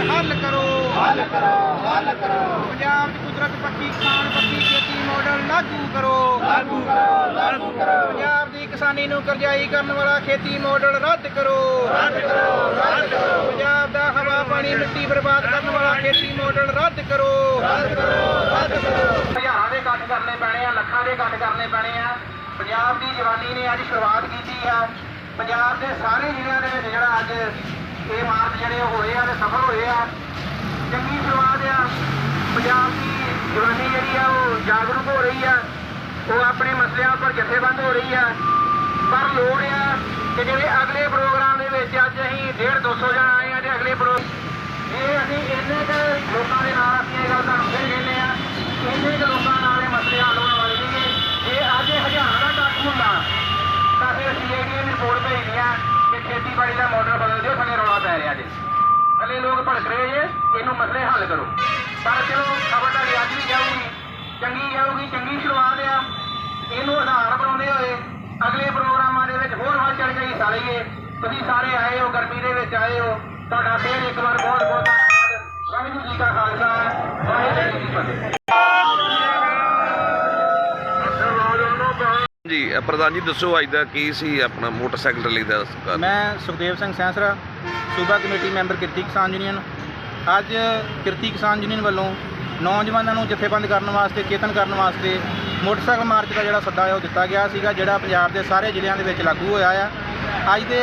ਕਰੋ। ਹੱਲ ਕਰੋ ਹੱਲ ਕਰੋ। ਪੰਜਾਬ ਦੀ ਕੁਦਰਤ ਪੱਕੀ ਖਾਣ ਪੱਕੀ ਖੇਤੀ ਮਾਡਲ ਲਾਗੂ ਕਰੋ। ਲਾਗੂ ਕਰੋ ਲਾਗੂ ਕਰੋ। ਪੰਜਾਬ ਦੀ ਕਿਸਾਨੀ ਨੂੰ ਕਰਜ਼ਾਈ ਕਰਨ ਵਾਲਾ ਖੇਤੀ ਮਾਡਲ ਰੱਦ ਕਰੋ। ਰੱਦ ਕਰੋ ਰੱਦ ਕਰੋ। ਪੰਜਾਬ ਦਾ ਹਵਾ ਪਾਣੀ ਮਿੱਟੀ ਬਰਬਾਦ ਕਰਨ ਵਾਲਾ ਖੇਤੀ ਮਾਡਲ ਰੱਦ ਕਰੋ। ਰੱਦ ਕਰੋ ਰੱਦ ਕਰੋ। ਹਜ਼ਾਰਾਂ ਦੇ ਕੱਟ ਕਰਨੇ ਪੈਣੇ ਆ ਲੱਖਾਂ ਦੇ ਕੱਟ ਕਰਨੇ ਪੈਣੇ ਆ। ਪੰਜਾਬ ਦੀ ਜਵਾਨੀ ਨੇ ਅੱਜ ਸ਼ੁਰੂਆਤ ਕੀਤੀ ਆ ਪੰਜਾਬ ਦੇ ਸਾਰੇ ਜ਼ਿਲ੍ਹਿਆਂ ਦੇ ਜਿਹੜਾ ਅੱਜ ਇਹ ਮਾਰਚ ਜਿਹੜੇ ਹੋਏ ਆ ਤੇ ਸਫਲ ਹੋਏ ਆ। ਚੰਗੀ ਸ਼ੁਰੂਆਤ ਆ। ਪੰਜਾਬ ਦੀ ਜਵਾਨੀ ਜਿਹੜੀ ਆ ਉਹ ਜਾਗਰੂਕ ਹੋ ਰਹੀ ਆ। ਉਹ ਆਪਣੇ ਮਸਲਿਆਂ ਉੱਪਰ ਜਥੇਬੰਦ ਹੋ ਰਹੀ ਆ। ਪਰ ਲੋੜ ਆ ਕਿ ਜਿਹੜੇ ਅਗਲੇ ਪ੍ਰੋਗਰਾਮ ਦੇ ਵਿੱਚ ਅੱਜ ਅਸੀਂ 1.5 200 ਜਣ ਆਏ ਆ ਤੇ ਅਗਲੇ ਪ੍ਰੋ, ਇਹ ਅਸੀਂ ਇੰਨੇ ਕੁ ਲੋਕਾਂ ਦੇ ਨਾਲ ਅਸੀਂ ਇਹ ਗੱਲ ਤੁਹਾਨੂੰ ਫਿਰ ਕਹਿੰਦੇ ਆ। ਇੰਨੇ ਕੁ ਲੋਕਾਂ ਨਾਲ ਇਹ ਮਸਲੇ ਹੱਲ ਹੋਣ ਵਾਲੇ ਨੇਗੇ ਜੇ ਅੱਜ ਇਹ ਹਜ਼ਾਰਾਂ ਦਾ ਇਕੱਠ ਹੁੰਦਾ, ਤਾਂ ਫਿਰ ਅਸੀਂ ਇਹ ਦੀ ਰਿਪੋਰਟ ਭੇਜਣੀ ਆ ਕਿ ਖੇਤੀਬਾੜੀ ਦਾ ਮਾਡਲ ਬਦਲ ਦਿਓ ਥੱਲੇ ਰੌਲਾ ਪੈ ਰਿਹਾ ਜੀ ਹਲੇ ਲੋਕ ਭੜਕ ਰਹੇ ਜੇ, ਇਹਨੂੰ ਮਸਲੇ ਹੱਲ ਕਰੋ। ਪਰ ਚਲੋ ਖਬਰ ਤਾਂ ਅੱਜ ਵੀ ਜਾਊਗੀ, ਚੰਗੀ ਜਾਊਗੀ, ਚੰਗੀ ਸ਼ੁਰੂਆਤ ਆ। ਇਹਨੂੰ ਆਧਾਰ ਬਣਾਉਂਦੇ ਹੋਏ ਅਗਲੇ ਪ੍ਰੋਗਰਾਮਾਂ ਦੇ ਵਿੱਚ ਹੋਰ ਵੱਧ ਚੜ ਕੇ ਹਿੱਸਾ ਲਈਏ ਤੁਸੀਂ ਸਾਰੇ ਆਏ ਹੋ, ਗਰਮੀ ਦੇ ਵਿੱਚ ਆਏ ਹੋ। ਤੁਹਾਡਾ ਫੇਰ ਇੱਕ ਵਾਰ ਬਹੁਤ ਬਹੁਤ ਧੰਨਵਾਦ। ਵਾਹਿਗੁਰੂ ਜੀ ਕਾ ਖਾਲਸਾ, ਵਾਹਿਗੁਰੂ ਜੀ ਕੀ ਫਤਿਹ। ਜੀ ਅ, ਪ੍ਰਧਾਨ ਜੀ ਦੱਸੋ ਅੱਜ ਦਾ ਕੀ ਸੀ ਆਪਣਾ ਮੋਟਰਸਾਈਕਲ ਰੈਲੀ ਦਾ ਕਾਰਨ? ਮੈਂ ਸੁਖਦੇਵ ਸਿੰਘ ਸੈਂਸਰਾ ਸੂਬਾ committee member Kirti Kisan union ਅੱਜ ਕਿਰਤੀ ਕਿਸਾਨ ਯੂਨੀਅਨ ਵੱਲੋਂ ਨੌਜਵਾਨਾਂ ਨੂੰ ਜਥੇਬੰਦ ਕਰਨ ਵਾਸਤੇ ਚੇਤਨ ਕਰਨ ਵਾਸਤੇ ਮੋਟਰਸਾਈਕਲ ਮਾਰਚ ਦਾ ਜਿਹੜਾ ਸੱਦਾ ਹੈ ਉਹ ਦਿੱਤਾ ਗਿਆ ਸੀਗਾ ਜਿਹੜਾ ਪੰਜਾਬ ਦੇ ਸਾਰੇ ਜ਼ਿਲ੍ਹਿਆਂ ਦੇ ਵਿੱਚ ਲਾਗੂ ਹੋਇਆ ਆ ਅੱਜ ਦੇ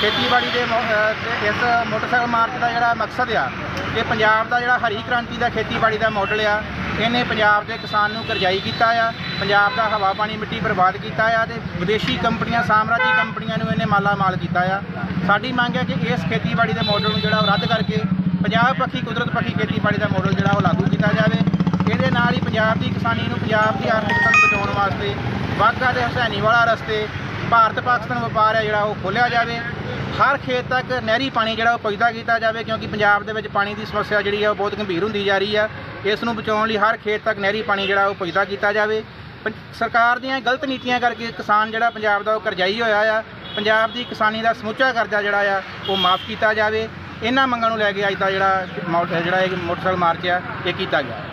ਖੇਤੀਬਾੜੀ ਦੇ ਮੌ- ਅ, ਤੇ ਇਸ ਮੋਟਰਸਾਈਕਲ ਮਾਰਚ ਦਾ ਜਿਹੜਾ ਮਕਸਦ ਆ ਕਿ ਪੰਜਾਬ ਦਾ ਜਿਹੜਾ ਹਰੀ ਕ੍ਰਾਂਤੀ ਦਾ ਖੇਤੀਬਾੜੀ ਦਾ ਮਾਡਲ ਆ ਇਹਨੇ ਪੰਜਾਬ ਦੇ ਕਿਸਾਨ ਨੂੰ ਕਰਜ਼ਾਈ ਕੀਤਾ ਆ, ਪੰਜਾਬ ਦਾ ਹਵਾ ਪਾਣੀ ਮਿੱਟੀ ਬਰਬਾਦ ਕੀਤਾ ਆ ਤੇ ਵਿਦੇਸ਼ੀ ਕੰਪਨੀਆਂ, ਸਾਮਰਾਜੀ ਕੰਪਨੀਆਂ ਨੂੰ ਇਹਨੇ ਮਾਲਾ ਮਾਲ ਕੀਤਾ ਆ। ਸਾਡੀ ਮੰਗ ਹੈ ਕਿ ਇਸ ਖੇਤੀਬਾੜੀ ਦੇ ਮਾਡਲ ਨੂੰ ਜਿਹੜਾ ਉਹ ਰੱਦ ਕਰਕੇ ਪੰਜਾਬ ਪੱਖੀ, ਕੁਦਰਤ ਪੱਖੀ ਖੇਤੀਬਾੜੀ ਦਾ ਮਾਡਲ ਜਿਹੜਾ ਉਹ ਲਾਗੂ ਕੀਤਾ ਜਾਵੇ। ਇਹਦੇ ਨਾਲ ਹੀ ਪੰਜਾਬ ਦੀ ਕਿਸਾਨੀ ਨੂੰ, ਪੰਜਾਬ ਦੀ ਆਰਥਿਕਤਾ ਨੂੰ ਬਚਾਉਣ ਵਾਸਤੇ ਵਾਹਗਾ ਤੇ ਹਸੈਨੀ ਵਾਲਾ ਰਸਤੇ, ਭਾਰਤ ਪਾਕਿਸਤਾਨ ਵਪਾਰ ਹੈ ਜਿਹੜਾ ਉਹ ਖੋਲ੍ਹਿਆ ਜਾਵੇ। ਹਰ ਖੇਤ ਤੱਕ ਨਹਿਰੀ ਪਾਣੀ ਜਿਹੜਾ ਉਹ ਪਹੁੰਚਦਾ ਕੀਤਾ ਜਾਵੇ ਕਿਉਂਕਿ ਪੰਜਾਬ ਦੇ ਵਿੱਚ ਪਾਣੀ ਦੀ ਸਮੱਸਿਆ ਜਿਹੜੀ ਹੈ ਉਹ ਬਹੁਤ ਗੰਭੀਰ ਹੁੰਦੀ ਜਾ ਰਹੀ ਆ। ਇਸ ਨੂੰ ਬਚਾਉਣ ਲਈ ਹਰ ਖੇਤ ਤੱਕ ਨਹਿਰੀ ਪਾਣੀ ਜਿਹੜਾ ਉਹ ਪਹੁੰਚਦਾ ਕੀਤਾ ਜਾਵੇ। ਪੰ- ਸਰਕਾਰ ਦੀਆਂ ਗਲਤ ਨੀਤੀਆਂ ਕਰਕੇ ਕਿਸਾਨ ਜਿਹੜਾ ਪੰਜਾਬ ਦਾ ਉਹ ਕਰਜ਼ਾਈ ਹੋਇਆ ਆ। ਪੰਜਾਬ ਦੀ ਕਿਸਾਨੀ ਦਾ ਸਮੁੱਚਾ ਕਰਜ਼ਾ ਜਿਹੜਾ ਆ, ਉਹ ਮਾਫ ਕੀਤਾ ਜਾਵੇ। ਇਹਨਾਂ ਮੰਗਾਂ ਨੂੰ ਲੈ ਕੇ ਅੱਜ ਦਾ ਜਿਹੜਾ ਮੋ- ਜਿਹੜਾ ਇਹ ਮੋਟਰਸਾਈਕਲ ਮਾਰਚ ਆ, ਇਹ ਕੀਤਾ ਗਿਆ।